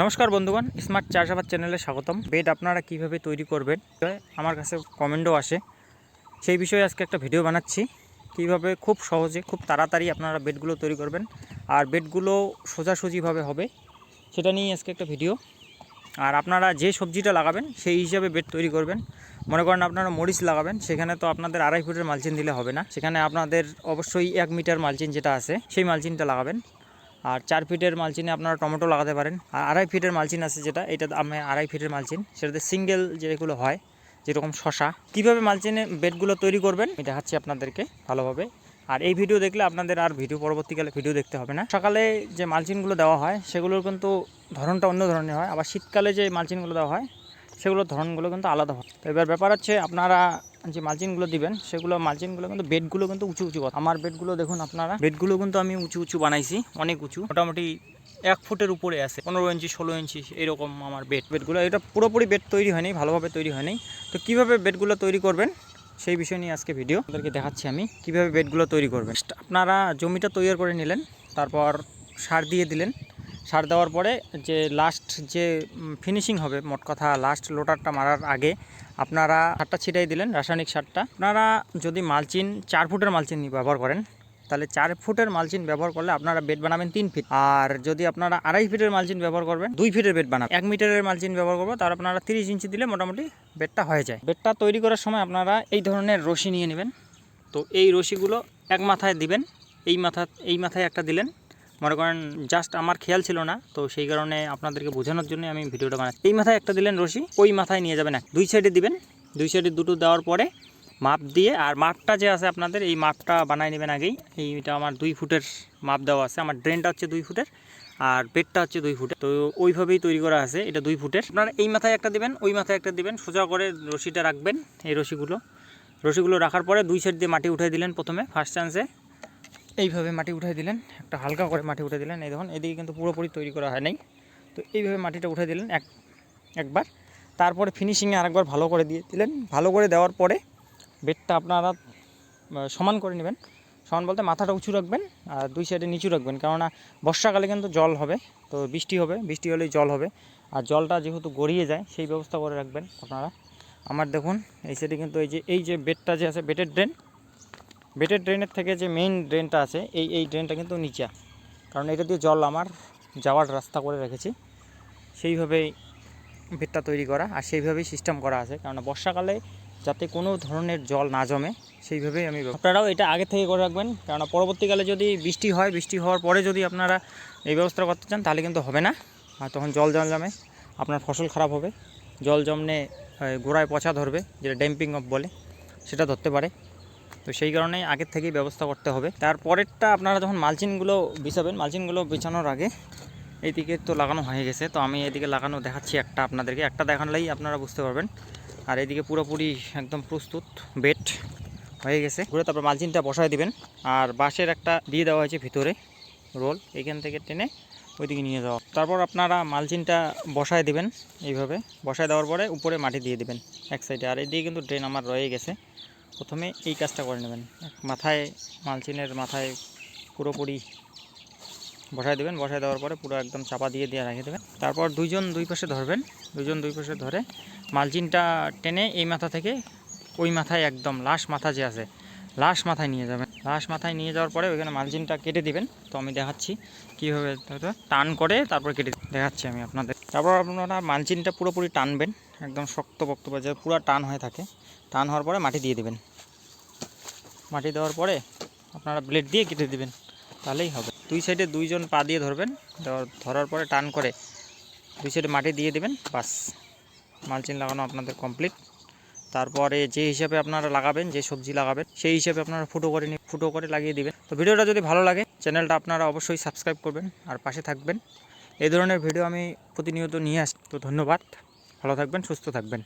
নমস্কার বন্ধুগণ স্মার্ট চাষাবাদ চ্যানেলে স্বাগতম। বেড আপনারা কীভাবে তৈরি করবেন? আমার কাছে কমেন্টও আসে। সেই বিষয়ে আজকে একটা ভিডিও বানাচ্ছি। কীভাবে খুব সহজে, খুব তাড়াতাড়ি আপনারা বেডগুলো তৈরি করবেন। আর বেডগুলো সোজাসুজিভাবে হবে, সেটা নিয়ে আজকে একটা ভিডিও। আর আপনারা যে সবজিটা লাগাবেন, সেই হিসাবে বেড তৈরি করবেন। মনে করেন আপনারা মরিচ লাগাবেন, সেখানে তো আপনাদের আড়াই ফুটের মালচিন দিলে হবে না। সেখানে আপনাদের অবশ্যই এক মিটার মালচিন যেটা আছে, সেই মালচিনটা লাগাবেন। আর চার ফিটের মালচিনে আপনারা টমেটো লাগাতে পারেন। আর আড়াই ফিটের মালচিন আছে যেটা, এটা আমি আড়াই ফিটের মালচিন। সেটাতে সিঙ্গেল যেগুলো হয়, যেরকম শশা কীভাবে মালচিনে বেডগুলো তৈরি করবেন আমি দেখাচ্ছি আপনাদেরকে ভালোভাবে। আর এই ভিডিও দেখলে আপনাদের আর ভিডিও, পরবর্তীকালে ভিডিও দেখতে হবে না। সকালে যে মালচিনগুলো দেওয়া হয়, সেগুলোর কিন্তু ধরনটা অন্য ধরনের হয়। আবার শীতকালে যে মালচিনগুলো দেওয়া হয়, সেগুলোর ধরনগুলো কিন্তু আলাদা হয়। তো এবার ব্যাপার হচ্ছে, আপনারা যে মালচিনগুলো দিবেন সেগুলো মালচিনগুলো কিন্তু বেডগুলো কিন্তু উঁচু উঁচু কথা। আমার বেডগুলো দেখুন আপনারা। বেডগুলো কিন্তু আমি উঁচু উঁচু বানাইছি অনেক উঁচু। মোটামুটি এক ফুটের উপরে আছে পনেরো ইঞ্চি ষোলো ইঞ্চি এরকম আমার বেড বেডগুলো এটা পুরোপুরি বেড তৈরি হয়নি ভালোভাবে তৈরি হয়নি। তো কীভাবে বেডগুলো তৈরি করবেন সেই বিষয় নিয়ে আজকে ভিডিও আপনাদেরকে দেখাচ্ছি আমি কীভাবে বেডগুলো তৈরি করবেন। আপনারা জমিটা তৈরি করে নিলেন তারপর সার দিয়ে দিলেন। সার দেওয়ার পরে যে লাস্ট যে ফিনিশিং হবে, মোট কথা লাস্ট লোটারটা মারার আগে আপনারা সারটা ছিটাই দিলেন, রাসায়নিক সারটা আপনারা যদি মালচিন চার ফুটের মালচিন ব্যবহার করেন, তাহলে চার ফুটের মালচিন ব্যবহার করলে আপনারা বেড বানাবেন তিন ফিট আর যদি আপনারা আড়াই ফিটের মালচিন ব্যবহার করবেন, দুই ফিটের বেড বানাবেন। এক মিটারের মালচিন ব্যবহার করব তার আপনারা তিরিশ ইঞ্চি দিলে মোটামুটি বেডটা হয়ে যায়। বেডটা তৈরি করার সময় আপনারা এই ধরনের রশি নিয়ে নেবেন। তো এই রশিগুলো এক মাথায় দিবেন, এই মাথা, এই মাথায় একটা দিলেন। মনে করেন জাস্ট আমার খেয়াল ছিল না, তো সেই কারণে আপনাদেরকে বোঝানোর জন্য আমি ভিডিওটা বানাচ্ছি এই মাথায় একটা দিলেন রশি, ওই মাথায় নিয়ে যাবেন এক। দুই সাইডে দিবেন, দুই সাইডে দুটো দেওয়ার পরে মাপ দিয়ে, আর মাপটা যে আছে আপনাদের, এই মাপটা বানাই নেবেন আগেই। এইটা আমার দুই ফুটের মাপ দেওয়া আছে, আমার ড্রেনটা হচ্ছে দুই ফুটের, আর পেটটা হচ্ছে দুই ফুটের। তো ওইভাবেই তৈরি করা আছে, এটা দুই ফুটের। আপনারা এই মাথায় একটা দিবেন, ওই মাথায় একটা দিবেন, সোজা করে রশিটা রাখবেন, এই রশিগুলো। রশিগুলো রাখার পরে দুই সাইড দিয়ে মাটি উঠাই দিলেন প্রথমে ফার্স্ট চান্সে এইভাবে মাটি উঠাই দিলেন, একটা হালকা করে মাটি উঠে দিলেন। এই দেখুন, এদিকে কিন্তু পুরোপুরি তৈরি করা হয় নাই। তো এইভাবে মাটিটা উঠে দিলেন এক, একবার। তারপরে ফিনিশিংয়ে আরেকবার ভালো করে দিয়ে দিলেন। ভালো করে দেওয়ার পরে বেডটা আপনারা সমান করে নেবেন। সমান বলতে মাথাটা উঁচু রাখবেন আর দুই সাইডে নিচু রাখবেন। কেননা বর্ষাকালে কিন্তু জল হবে, তো বৃষ্টি হবে, বৃষ্টি হলেই জল হবে। আর জলটা যেহেতু গড়িয়ে যায়, সেই ব্যবস্থা করে রাখবেন আপনারা। আমার দেখুন, এই সাইডে কিন্তু এই যে এই যে বেডটা যে আছে বেডের ড্রেন বেটের ড্রেনের থেকে যে মেইন ড্রেনটা আছে, এই এই ড্রেনটা কিন্তু নিচা। কারণ এটা দিয়ে জল আমার যাওয়ার রাস্তা করে রেখেছি। সেইভাবেই বেডটা তৈরি করা আর সেইভাবেই সিস্টেম করা আছে। কারণ বর্ষাকালে যাতে কোনো ধরনের জল না জমে, সেইভাবেই আমি আপনারাও এটা আগে থেকে করে রাখবেন কারণ পরবর্তীকালে যদি বৃষ্টি হয়, বৃষ্টি হওয়ার পরে যদি আপনারা এই ব্যবস্থা করতে চান, তাহলে কিন্তু হবে না। আর তখন জল জল জমে, আপনার ফসল খারাপ হবে। জল জমনে গোড়ায় পচা ধরবে, যেটা ড্যাম্পিং অফ বলে, সেটা ধরতে পারে। তো সেই কারণেই আগের থেকেই ব্যবস্থা করতে হবে। তারপরেরটা আপনারা যখন মালচিনগুলো বিছাবেন, মালচিনগুলো বিছানোর আগে এইদিকে তো লাগানো হয়ে গেছে। তো আমি এদিকে লাগানো দেখাচ্ছি একটা আপনাদেরকে। একটা দেখালেই আপনারা বুঝতে পারবেন। আর এদিকে পুরোপুরি একদম প্রস্তুত বেড হয়ে গেছে। ঘুরে তারপর মালচিনটা বসায় দিবেন। আর বাঁশের একটা দিয়ে দেওয়া হয়েছে ভিতরে রোল। এখান থেকে টেনে ওইদিকে নিয়ে যাওয়া। তারপর আপনারা মালচিনটা বসায় দিবেন এইভাবে। বসায় দেওয়ার পরে উপরে মাটি দিয়ে দিবেন এক সাইডে। আর এদিকে কিন্তু ড্রেন আমার রয়ে গেছে। প্রথমে এই কাজটা করে নেবেন। মাথায় মালচিনের মাথায় পুরোপুরি বসায় দেবেন। বসায় দেওয়ার পরে পুরো একদম চাপা দিয়ে দিয়ে রেখে দেবেন। তারপর দুইজন দুই পাশে ধরবেন। দুইজন দুই পাশে ধরে মালচিনটা টেনে এই মাথা থেকে ওই মাথায় একদম লাশ মাথা যে আছে, লাশ মাথায় নিয়ে যাবেন। লাশ মাথায় নিয়ে যাওয়ার পরে ওইখানে মালচিনটা কেটে দিবেন। তো আমি দেখাচ্ছি কীভাবে টান করে তারপর কেটে দেখাচ্ছি আমি আপনাদের। তারপর আপনারা মালচিনটা পুরোপুরি টানবেন, একদম শক্ত পক্ত যে পুরো টান হয়ে থাকে। টান হওয়ার পরে মাটি দিয়ে দেবেন। মাটি দেওয়ার পরে আপনারা ব্লেড দিয়ে কেটে দিবেন, তাহলেই হবে। দুই সাইডে দুইজন পা দিয়ে ধরবেন ধরার পরে টান করে দুই সাইডে মাটি দিয়ে দেবেন, বাস। মালচিন লাগানো আপনাদের কমপ্লিট তারপরে যে হিসাবে আপনারা লাগাবেন, যে সবজি লাগাবেন, সেই হিসাবে আপনারা ফুটো করে নি- ফুটো করে লাগিয়ে দিবেন। তো ভিডিওটা যদি ভালো লাগে চ্যানেলটা আপনারা অবশ্যই সাবস্ক্রাইব করবেন আর পাশে থাকবেন। এই ধরনের ভিডিও আমি প্রতিনিয়ত নিয়ে আসি তো ধন্যবাদ। ভালো থাকবেন সুস্থ থাকবেন।